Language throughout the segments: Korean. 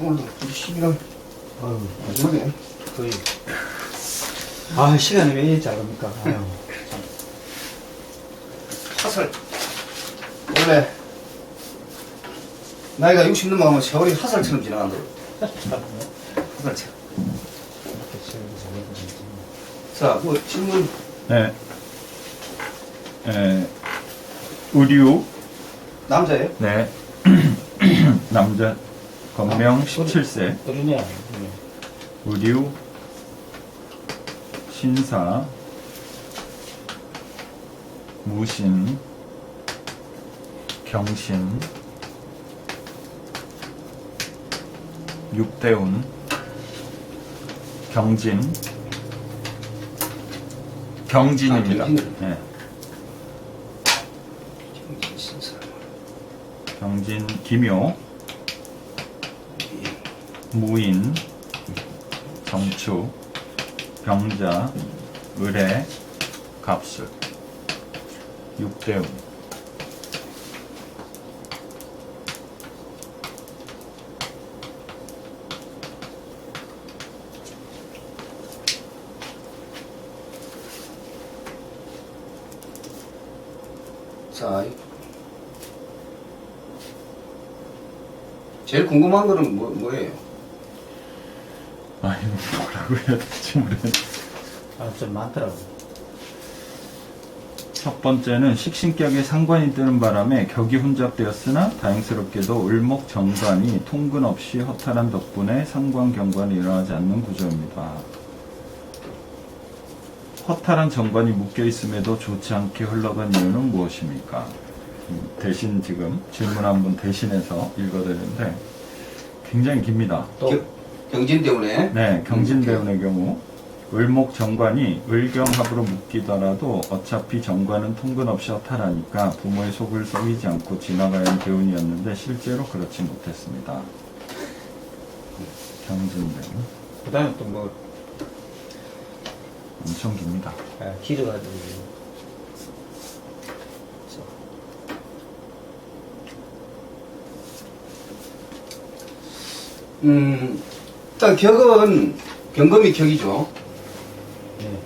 오늘도 우리 시기랑 아유, 마지막에 거의. 아, 시간이 왜 이리 짧습니까? 아유. 화살 원래 나이가 60 넘어가면 세월이 화살처럼 지나간다고 화살처럼 이렇게. 자, 뭐 질문 네. 에, 의류, 남자예요? 네. 남자, 건명 17세, 어린이야. 네. 의류, 신사, 무신, 경신, 육대운, 경진, 경진입니다. 아, 경진. 네. 신사. 경진 기묘, 무인, 정추, 병자, 의뢰, 갑술, 육대운. 자, 이- 제일 궁금한 거는 뭐, 뭐예요? 아, 이거 뭐라고 해야 될지 모르겠네. 아, 좀 많더라고. 첫 번째는 식신격에 상관이 뜨는 바람에 격이 혼잡되었으나 다행스럽게도 을목 정관이 통근 없이 허탈한 덕분에 상관 경관이 일어나지 않는 구조입니다. 허탈한 정관이 묶여 있음에도 좋지 않게 흘러간 이유는 무엇입니까? 음, 대신 지금 질문 한 분 대신해서 읽어드리는데 굉장히 깁니다. 또, 겨- 경진 때문에 네, 경진대운의 경우 을목 정관이 을경합으로 묶이더라도 어차피 정관은 통근 없이 허탈하니까 부모의 속을 썩이지 않고 지나가야 하는 대운이었는데 실제로 그렇지 못했습니다. 경진대운 그 다음에 또 뭐, 엄청 깁니다. 아, 길어가지고. 음, 일단 격은 경금이 격이죠. 네.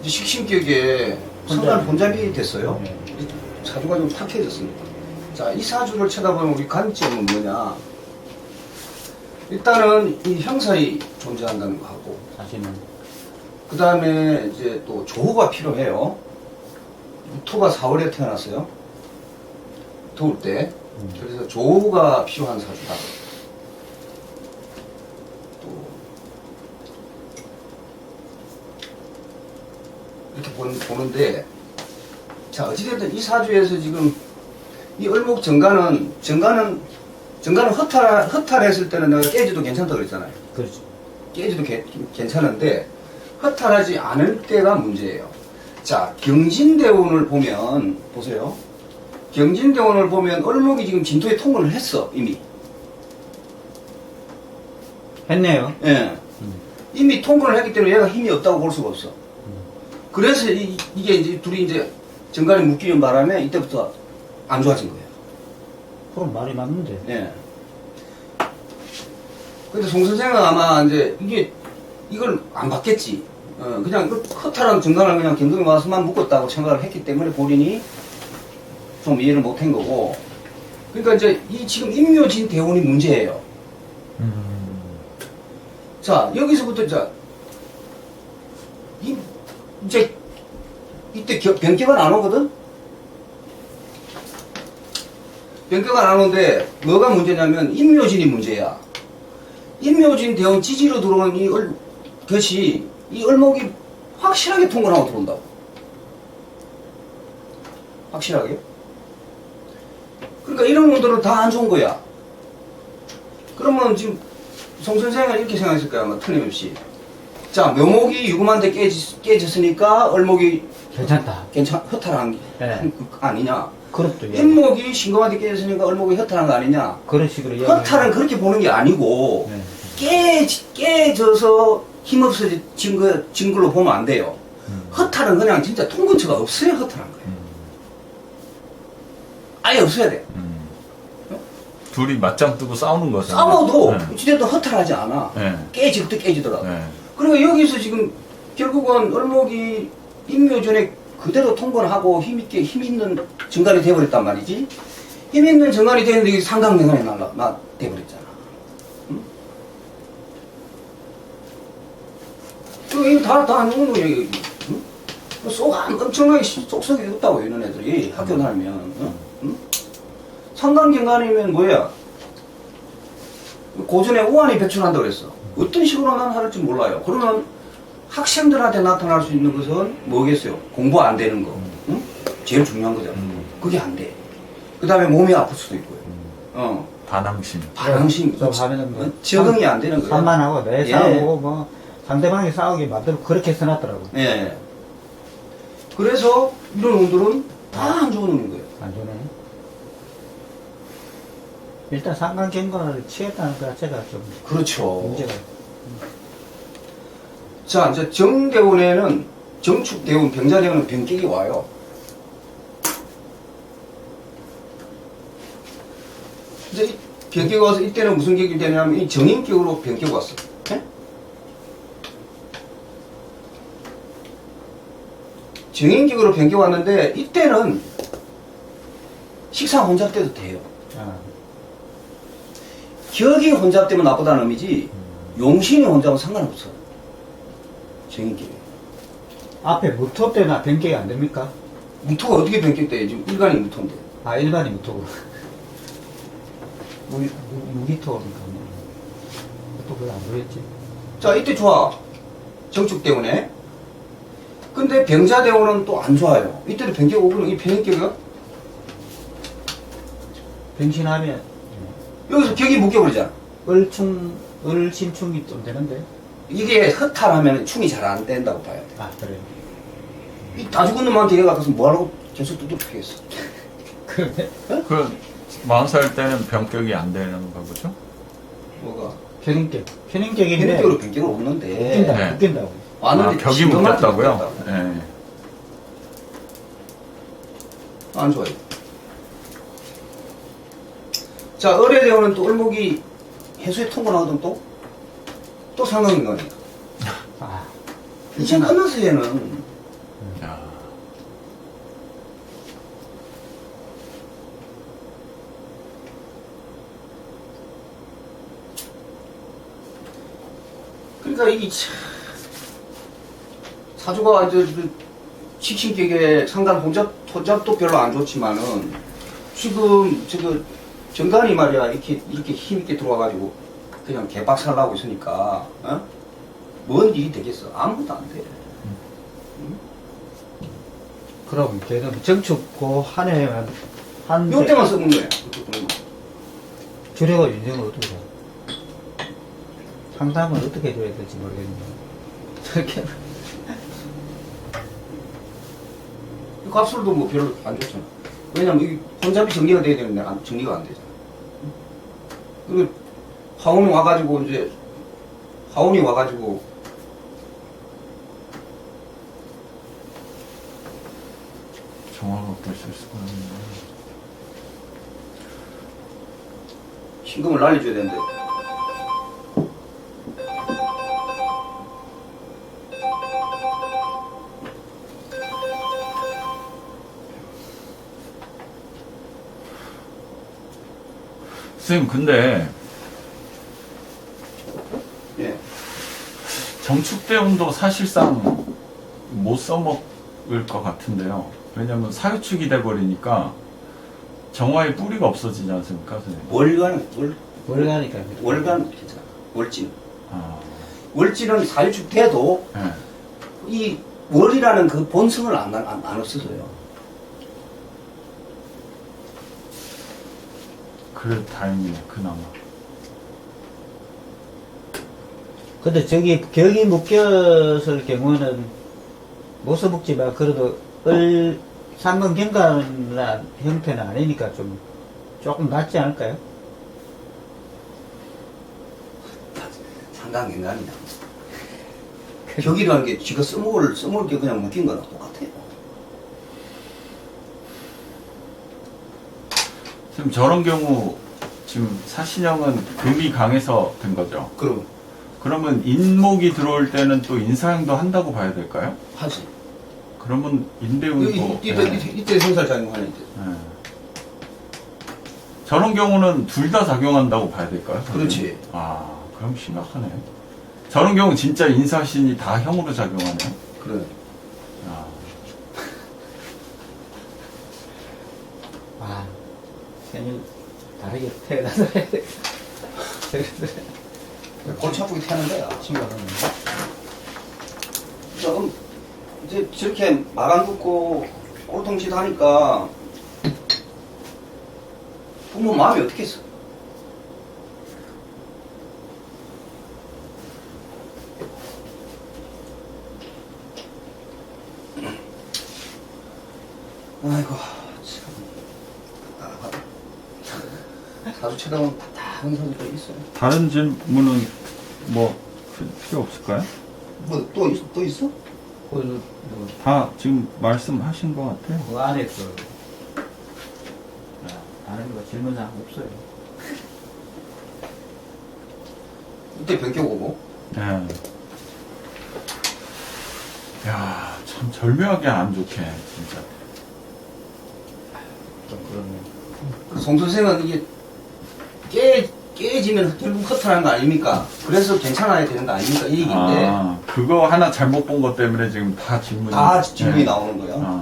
이제 식신격에 성날 혼잡이 됐어요. 네. 이 사주가 좀 탁해졌습니다. 자, 이 사주를 쳐다보면 우리 관점은 뭐냐? 일단은 이 형살이 존재한다는 거 하고, 사실은. 그 다음에 이제 또 조후가 필요해요. 토가 4월에 태어났어요. 더울 때. 음. 그래서 조후가 필요한 사주다. 이렇게 본- 보는데 자 어찌됐든 이 사주에서 지금 이 을목 정관은 정관은 정관은 허탈 허탈했을 때는 내가 깨지도 괜찮다 그랬잖아요. 그렇죠. 깨지도 개- 괜찮은데 허탈하지 않을 때가 문제예요. 자 경진대운을 보면 보세요. 경진대운을 보면 을목이 지금 진토에 통근을 했어 이미. 했네요. 예. 음. 이미 통근을 했기 때문에 얘가 힘이 없다고 볼 수가 없어. 그래서 이, 게 이제 둘이 이제 정관이 묶이는 바람에 이때부터 안 좋아진 거예요. 그럼 말이 맞는데. 예. 근데 송 선생은 아마 이제 이게 이걸 안 받겠지. 어, 그냥 그 허탈한 정관을 그냥 경동에 와서만 묶었다고 생각을 했기 때문에 본인이 좀 이해를 못 한 거고. 그러니까 이제 이 지금 임묘진 대운이 문제예요. 자, 여기서부터 자, 이, 이제, 이때 겨- 변격은 안 오거든? 변격은 안 오는데, 뭐가 문제냐면, 임묘진이 문제야. 임묘진 대원 지지로 들어오는 이 얼, 것이, 이 얼목이 확실하게 통근하고 들어온다고. 확실하게. 그러니까 이런 분들은 다 안 좋은 거야. 그러면 지금 송 선생은 이렇게 생각했을 거야, 아마 틀림없이. 자, 묘목이 유금한테 깨지, 깨졌으니까 얼목이 괜찮다. 괜찮, 허탈한 게 네. 아니냐. 그렇죠. 예. 흰목이 신금한테 깨졌으니까 얼목이 허탈한 거 아니냐. 그런 식으로 이야기. 허탈은 그렇게 보는 게 아니고, 네. 깨, 깨져서 힘없어진 거, 진 걸로 보면 안 돼요. 음. 허탈은 그냥 진짜 통근처가 없어야 허탈한 거예요. 아예 없어야 돼. 음. 둘이 맞짱 뜨고 싸우는 거죠. 싸워도 네. 어찌됐든 허탈하지 않아. 네. 깨질 때 깨지더라고. 네. 그러니까 여기서 지금 결국은 얼목이 임묘 전에 그대로 통과를 하고 힘있게 힘있는 정갈이 돼버렸단 말이지. 힘있는 정갈이 되는데 이게 상강명간에 날라 나 돼버렸잖아. 응? 이거 다다안 좋은 거야 이거. 응? 속 안- 엄청나게 시- 속속이 없다고 이런 애들이 학교 다니면. 응? 응? 상강경간이면 뭐야? 고전에 우환이 배출한다고 그랬어. 어떤 식으로 난 할지 몰라요. 그러면 학생들한테 나타날 수 있는 것은 뭐겠어요? 공부 안 되는 거. 응? 제일 중요한 거잖아. 음. 그게 안 돼. 그 다음에 몸이 아플 수도 있고요. 어, 반항심. 반항심. 좀 하면은 뭐 어? 적응이 안 되는 거야. 산만하고 내 예. 싸우고 뭐 상대방이 싸우게 만들고 그렇게 써놨더라고. 예. 그래서 이런 놈들은 다 안 좋은 놈인 거예요. 안 좋네. 일단 상관경관을 취했다는 것 자체가 좀 그렇죠. 문제가. 자, 이제 정대원에는 정축대원, 병자대원은 병격이 와요. 이제 이 병격이 와서 이때는 무슨 격이 되냐면 이 정인격으로 병격이 왔어. 예? 정인격으로 병격이 왔는데 이때는 식상 혼잡 때도 돼요. 아, 격이 혼잡되면 나쁘다는 의미지 용신이 혼잡은 상관없어. 정인격이. 앞에 무토 때나 변격이 안 됩니까? 무토가 어떻게 변격돼? 지금 일간이 무토인데. 아 일반이 무토고. 무, 무, 무기토니까 뭐. 또 그걸 안 보였지. 자, 이때 좋아. 정축 때문에. 근데 병자 대원은 또 안 좋아요. 이때도 변격 오고는 이 변격이가 변신하면 여기서 격이 묶여버리잖아. 을충 을신충이 좀 되는데. 이게 허탈하면 충이 잘 안 된다고 봐야 돼. 아 그래. 이다 죽은 놈한테 얘가 가서 뭐하라고 계속 두들기겠어. 그런데 그, 40살 때는 병격이 안 되는 거죠? 뭐가? 견인격. 견인격인데 변격으로 변격은 없는데. 웃긴다. 네. 웃긴다고. 아, 벽이 지금만 묶였다고요? 묶였다고. 네. 안 좋아요. 자, 을의 대원은 또 을목이 해수에 통과나거든 또? 또 상황인 거네. 아 이제 끝났어, 얘는. 야. 그러니까 이 참, 사주가 이제 그 식신격에 상단 혼잡, 혼잡도 별로 안 좋지만은 지금 저거 정관이 말이야 이렇게 이렇게 힘 있게 들어와가지고 그냥 개박살 나고 있으니까 어? 뭔 일이 되겠어 아무것도 안 돼. 그럼 걔는 정축고 한 해만 한 요 때만 써본 거야. 주례가 인생을 어떻게 해? 상담을 어떻게 해줘야 될지 모르겠는데 저렇게 이 갑술도 뭐 별로 안 좋잖아. 왜냐면 이 혼잡이 정리가 돼야 되는데 안, 정리가 안 되잖아. 그리고 화운이 와가지고 이제 화운이 와가지고 정화가 없을 수가 없네. 신금을 날려줘야 되는데. 선생님, 근데 예. 정축대운도 사실상 못 써먹을 것 같은데요. 왜냐면 사유축이 돼버리니까 정화의 뿌리가 없어지지 않습니까, 선생님? 월간 월 월가니까 월간 괜찮아. 월진. 아, 월진은 사유축 돼도 네. 이 월이라는 그 본성을 안, 안, 안 없어져요. 그래 다행이네, 그나마. 근데 저기 격이 묶였을 경우는 못 써먹지만 그래도 을 상근경관 형태는 아니니까 좀 조금 낫지 않을까요? 상당 인간이야. 격이라는 게 지가 써먹을, 써먹을 게 그냥 묶인 거랑 똑같아요. 지금 저런 경우 지금 사신형은 금이 강해서 된 거죠. 그럼 그러면 인목이 들어올 때는 또 인사형도 한다고 봐야 될까요? 하지. 그러면 인대운도 이- 이- 이때, 예. 이때, 이때 생살 작용하는 이제. 예. 저런 경우는 둘 다 작용한다고 봐야 될까요? 선생님? 그렇지. 아, 그럼 심각하네. 저런 경우 진짜 인사신이 다 형으로 작용하네요. 그래. 아, 아, 생일 다르게 태어나서 해야 돼. 골치 아프게 태는 거야. 심각하네. 좀 이제 저렇게 말 안 듣고 꼴통짓 하니까 부모 마음이 어떻겠어? 아이고 참. 아, 사주 쳐다보면 다 항상 또 있어요. 다른 질문은 뭐 필- 필요 없을까요? 뭐 또 있어? 또 있어? 그, 뭐, 다 지금 말씀하신 것 같아요. 그 안에 그, 아, 다른 거 질문사항 없어요. 이때 변경 오고. 네. 야, 참 절묘하게 안 좋게, 진짜. 좀 그렇네. 그송 선생은 이게 깨, 깨지면 결국 허탈한 거 아닙니까? 그래서 괜찮아야 되는 거 아닙니까? 이 얘기인데 아, 그거 하나 잘못 본 것 때문에 지금 다 질문이. 다 질문이 네. 나오는 거예요. 아,